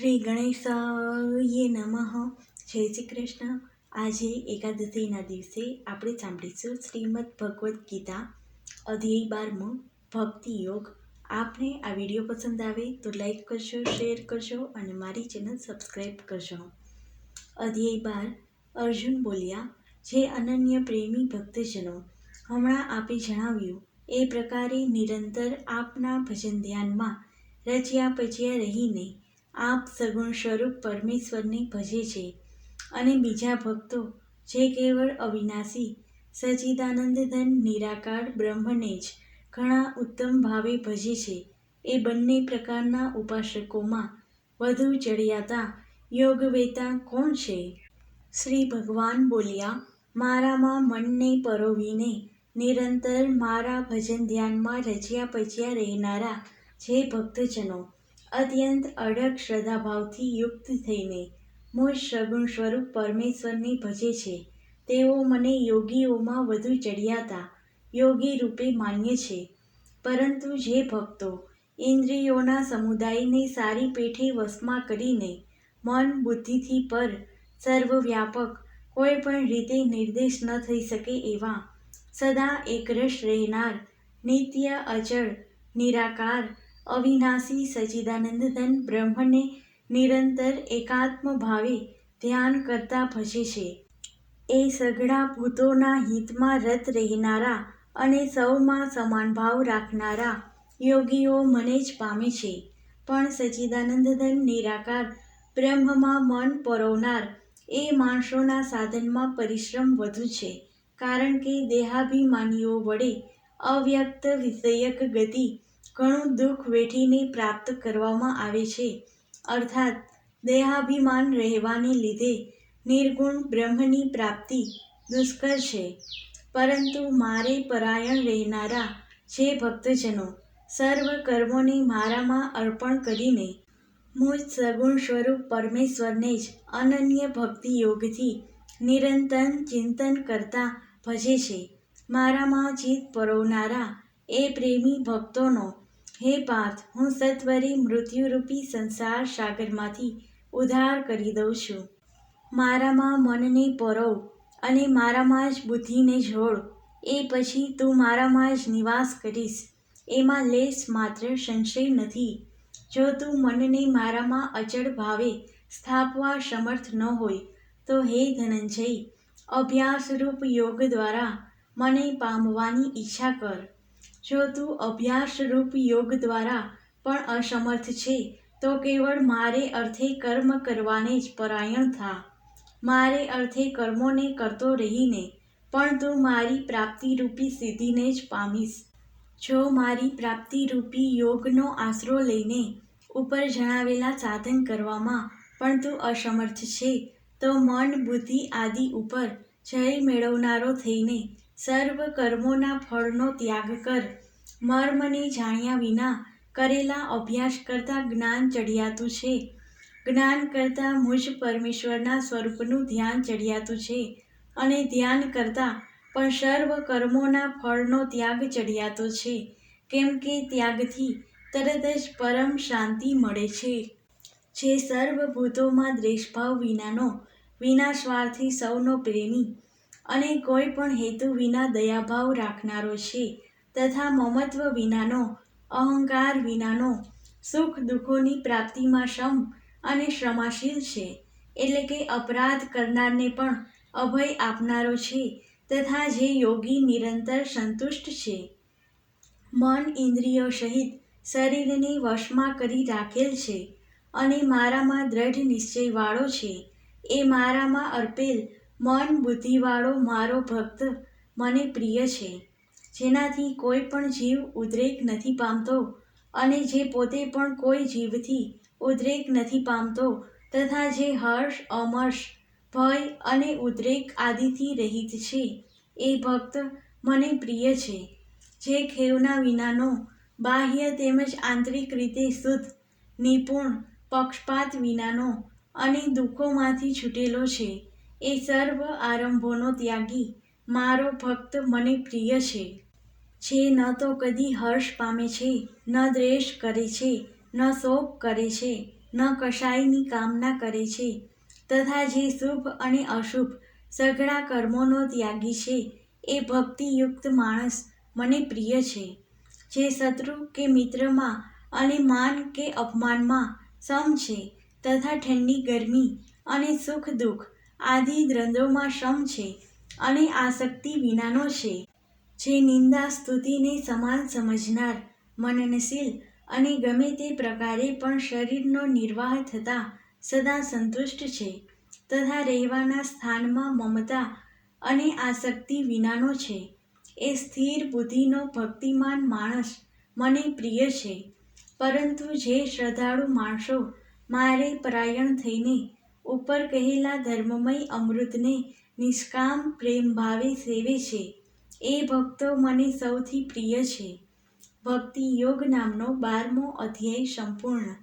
શ્રી ગણેશાય નમઃ. જય શ્રી કૃષ્ણ. આજે એકાદશીના દિવસે આપણે સાંભળીશું શ્રીમદ ભગવદ્ ગીતા, અધ્યાય બારમો, ભક્તિ યોગ. આપને આ વીડિયો પસંદ આવે તો લાઈક કરશો શેર કરશો અને મારી ચેનલ સબસ્ક્રાઈબ કરશો અધ્યાય બાર, અર્જુન બોલ્યા, જે અનન્ય પ્રેમી ભક્તજનો, હમણાં આપે જણાવ્યું, એ પ્રકારે નિરંતર આપના ભજન ધ્યાનમાં રચ્યા પચ્યા રહીને આપ સગુણ સ્વરૂપ પરમેશ્વરને ભજે છે અને બીજા ભક્તો, જે કેવળ અવિનાશી, સચિદાનંદ ધન, નિરાકાર, બ્રહ્મને જ ઘણા ઉત્તમ ભાવે ભજે છે, એ બંને પ્રકારના ઉપાસકોમાં વધુ ચડિયાતા યોગવેતા કોણ છે? શ્રી ભગવાન બોલ્યા, મારામાં મનને પરોવીને નિરંતર મારા ભજન ધ્યાનમાં રચ્યા પચ્યા રહેનારા જે ભક્તજનો અત્યંત અડગ શ્રદ્ધાભાવથી યુક્ત થઈને મૂળ સગુણ સ્વરૂપ પરમેશ્વરને ભજે છે. તેઓ મને યોગીઓમાં વધુ ચડિયાતા યોગી રૂપે માન્ય છે. પરંતુ જે ભક્તો ઇન્દ્રિયોના સમુદાયને સારી પેઠે વશમાં કરીને મન બુદ્ધિથી પર સર્વવ્યાપક કોઈ પણ રીતે નિર્દેશ ન થઈ શકે એવા સદા એકરસ રહેનાર, નિત્ય અચળ, નિરાકાર અવિનાશી સચિદાનંદ ધન બ્રહ્મને નિરંતર એકાત્મ ભાવે ધ્યાન કરતા ભજે છે. એ સઘળા ભૂતોના હિતમાં રત રહેનારા અને સૌમાં સમાન ભાવ રાખનારા યોગીઓ મને જ પામે છે. પણ સચિદાનંદ ધન નિરાકાર, બ્રહ્મમાં મન પરોવનાર એ માણસોના સાધનમાં પરિશ્રમ વધુ છે. કારણ કે દેહાભિમાનીઓ વડે અવ્યક્ત વિષયક ગતિ ઘણું દુઃખ વેઠીને પ્રાપ્ત કરવામાં આવે છે. અર્થાત, દેહાભિમાન રહેવાને લીધે નિર્ગુણ બ્રહ્મની પ્રાપ્તિ દુષ્કર છે. પરંતુ મારે પરાયણ રહેનારા જે ભક્તજનો સર્વ કર્મોને મારામાં અર્પણ કરીને મુજ સગુણ સ્વરૂપ પરમેશ્વરને જ અનન્ય ભક્તિ યોગથી નિરંતર ચિંતન કરતા ભજે છે. મારામાં જીત પરોવનારા એ પ્રેમી ભક્તોનો હે પાર્થ, હું સત્વરે મૃત્યુરૂપી સંસાર સાગરમાંથી ઉદ્ધાર કરી દઉં છું. મારામાં મનને પરોવ અને મારામાં જ બુદ્ધિને જોડ. એ પછી તું મારામાં જ નિવાસ કરીશ. એમાં લેશ માત્ર સંશય નથી. જો તું મનને મારામાં અચળ ભાવે સ્થાપવા સમર્થ ન હોય, તો હે ધનંજય, અભ્યાસરૂપ યોગ દ્વારા મને પામવાની ઈચ્છા કર. જો તું અભ્યાસરૂપ યોગ દ્વારા પણ અસમર્થ છે, તો કેવળ મારે અર્થે કર્મ કરવાને જ પરાયણ થા. મારે અર્થે કર્મોને કરતો રહીને પણ તું મારી પ્રાપ્તિરૂપી સિદ્ધિને જ પામીશ. જો મારી પ્રાપ્તિરૂપી યોગનો આશરો લઈને ઉપર જણાવેલા સાધન કરવામાં પણ તું અસમર્થ છે, તો મન બુદ્ધિ આદિ ઉપર જય મેળવનારો થઈને સર્વ કર્મોના ફળનો ત્યાગ કર. મર્મને જાણ્યા વિના કરેલા અભ્યાસ કરતાં જ્ઞાન ચડિયાતું છે. જ્ઞાન કરતાં મુજ પરમેશ્વરના સ્વરૂપનું ધ્યાન ચડિયાતું છે અને ધ્યાન કરતાં પણ સર્વ કર્મોના ફળનો ત્યાગ ચડિયાતો છે. કેમ કે ત્યાગથી તરત જ પરમ શાંતિ મળે છે. જે સર્વભૂતોમાં દ્વેષભાવ વિનાનો વિના સ્વાર્થી સૌનો પ્રેમી અને કોઈ પણ હેતુ વિના દયાભાવ રાખનારો છે તથા મમત્વ વિનાનો, અહંકાર વિનાનો, સુખ દુઃખોની પ્રાપ્તિમાં શમ અને શ્રમાશીલ છે. એટલે કે અપરાધ કરનારને પણ અભય આપનારો છે તથા જે યોગી નિરંતર સંતુષ્ટ છે. મન ઇન્દ્રિયો સહિત શરીરને વશમાં કરી રાખેલ છે અને મારામાં દ્રઢ નિશ્ચયવાળો છે. એ મારામાં અર્પેલ મન બુદ્ધિવાળો મારો ભક્ત મને પ્રિય છે. જેનાથી કોઈ પણ જીવ ઉદ્રેક નથી પામતો અને જે પોતે પણ કોઈ જીવથી ઉદ્રેક નથી પામતો તથા જે હર્ષ, અમર્ષ, ભય અને ઉદ્રેક આદિથી રહિત છે, એ ભક્ત મને પ્રિય છે. જે ખેવના વિનાનો બાહ્ય તેમજ આંતરિક રીતે શુદ્ધ, નિપુણ, પક્ષપાત વિનાનો અને દુઃખોમાંથી છૂટેલો છે. એ સર્વ આરંભોનો ત્યાગી. મારો ભક્ત મને પ્રિય છે. જે ન તો કદી હર્ષ પામે છે, ન દ્વેષ કરે છે, ન શોક કરે છે, ન કશાયની કામના કરે છે. તથા જે શુભ અને અશુભ સઘળા કર્મોનો ત્યાગી છે, એ ભક્તિયુક્ત માણસ મને પ્રિય છે. જે શત્રુ કે મિત્રમાં અને માન કે અપમાનમાં સમ છે, તથા ઠંડી ગરમી અને સુખ દુઃખ આદિ દ્રંદ્રોમાં સમ છે અને આસક્તિ વિનાનો છે. જે નિંદા સ્તુતિને સમાન સમજનાર મનનશીલ અને ગમે તે પ્રકારે પણ શરીરનો નિર્વાહ થતાં સદા સંતુષ્ટ છે. તથા રહેવાના સ્થાનમાં મમતા અને આસક્તિ વિનાનો છે. એ સ્થિર બુદ્ધિનો ભક્તિમાન માણસ મને પ્રિય છે. પરંતુ જે શ્રદ્ધાળુ માણસો મારે પરાયણ થઈને ઉપર કહેલા ધર્મમય અમૃતને નિષ્કામ પ્રેમભાવે સેવે છે. એ ભક્તો મને સૌથી પ્રિય છે. ભક્તિ યોગ નામનો બારમો અધ્યાય સંપૂર્ણ